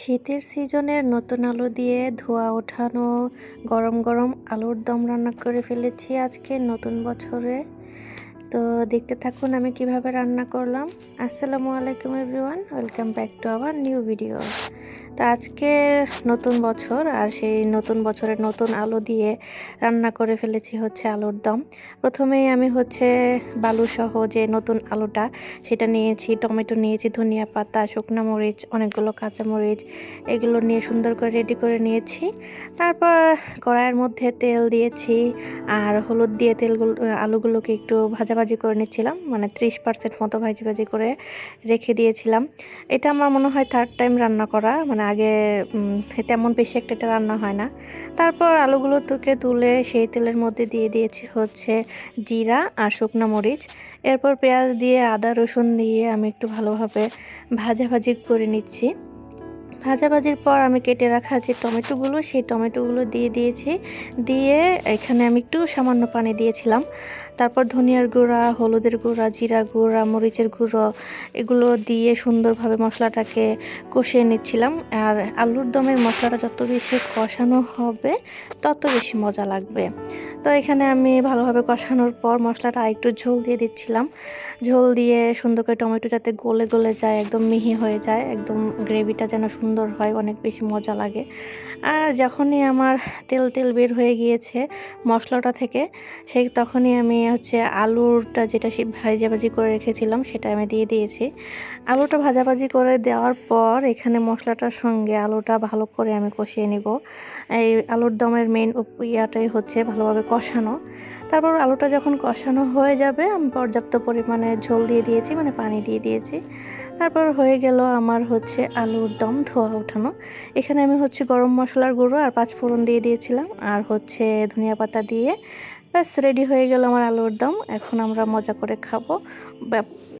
শীতের সিজনের নতুন আলু দিয়ে ধোয়া ওঠানো, গরম গরম আলুর দম রান্না করে ফেলেছি আজকে নতুন বছরে। তো দেখতে থাকুন আমি কীভাবে রান্না করলাম। আসসালামু আলাইকুম everyone, welcome back to our new video. তো আজকে নতুন বছর আর সেই নতুন বছরের নতুন আলু দিয়ে রান্না করে ফেলেছি হচ্ছে আলুর দম। প্রথমেই আমি হচ্ছে বালুসহ যে নতুন আলুটা, সেটা নিয়েছি, টমেটো নিয়েছি, ধনিয়া পাতা, শুকনো মরিচ, অনেকগুলো কাঁচামরিচ এগুলো নিয়ে সুন্দর করে রেডি করে নিয়েছি। তারপর কড়াইয়ের মধ্যে তেল দিয়েছি আর হলুদ দিয়ে তেলগুলো, আলুগুলোকে একটু ভাজাভাজি করে নিচ্ছিলাম মানে ত্রিশ পার্সেন্ট মতো ভাজি ভাজি করে রেখে দিয়েছিলাম। এটা আমার মনে হয় থার্ড টাইম রান্না করা মানে আগে তেমন বেশি একটা রান্না হয় না। তারপর আলুগুলো থেকে তুলে সেই তেলের মধ্যে দিয়ে দিয়েছি হচ্ছে জিরা আর শুকনো মরিচ। এরপর পেঁয়াজ দিয়ে আদা, রসুন দিয়ে আমি একটু ভালোভাবে ভাজাভাজি করে নিচ্ছি। ভাজাভাজির পর আমি কেটে রাখা যে টমেটোগুলো, সেই টমেটোগুলো দিয়ে দিয়েছি। দিয়ে এখানে আমি একটু সামান্য পানি দিয়েছিলাম। তারপর ধনিয়ার গুঁড়া, হলুদের গুঁড়া, জিরা গুঁড়া, মরিচের গুঁড়ো, এগুলো দিয়ে সুন্দরভাবে মশলাটাকে কষিয়ে নিচ্ছিলাম। আর আলুর দমের মশলাটা যত বেশি কষানো হবে, তত বেশি মজা লাগবে। তো এখানে আমি ভালোভাবে কষানোর পর মশলাটা একটু ঝোল দিয়ে দিচ্ছিলাম। ঝোল দিয়ে সুন্দর করে টমেটো যাতে গলে গলে যায়, একদম মিহি হয়ে যায়, একদম গ্রেভিটা যেন সুন্দর হয়, অনেক বেশি মজা লাগে। আর যখনই আমার তেল তেল বের হয়ে গিয়েছে মশলাটা থেকে, সেই তখনই আমি হচ্ছে আলুরটা যেটা সে ভাজাভাজি করে রেখেছিলাম, সেটা আমি দিয়ে দিয়েছি। আলুটা ভাজাভাজি করে দেওয়ার পর এখানে মশলাটার সঙ্গে আলুটা ভালো করে আমি কষিয়ে নিব। এই আলুর দমের মেন ইয়াটাই হচ্ছে ভালোভাবে কষানো। তারপর আলুটা যখন কষানো হয়ে যাবে, আমি পর্যাপ্ত পরিমাণে ঝোল দিয়ে দিয়েছি মানে পানি দিয়ে দিয়েছি। তারপর হয়ে গেল আমার হচ্ছে আলুর দম ধোয়া ওঠানো। এখানে আমি হচ্ছে গরম মশলার গুঁড়ো আর পাঁচ ফোড়ন দিয়ে দিয়েছিলাম। আর হচ্ছে ধনিয়া পাতা দিয়ে ব্যাস রেডি হয়ে গেল আমার আলুর দম। এখন আমরা মজা করে খাব।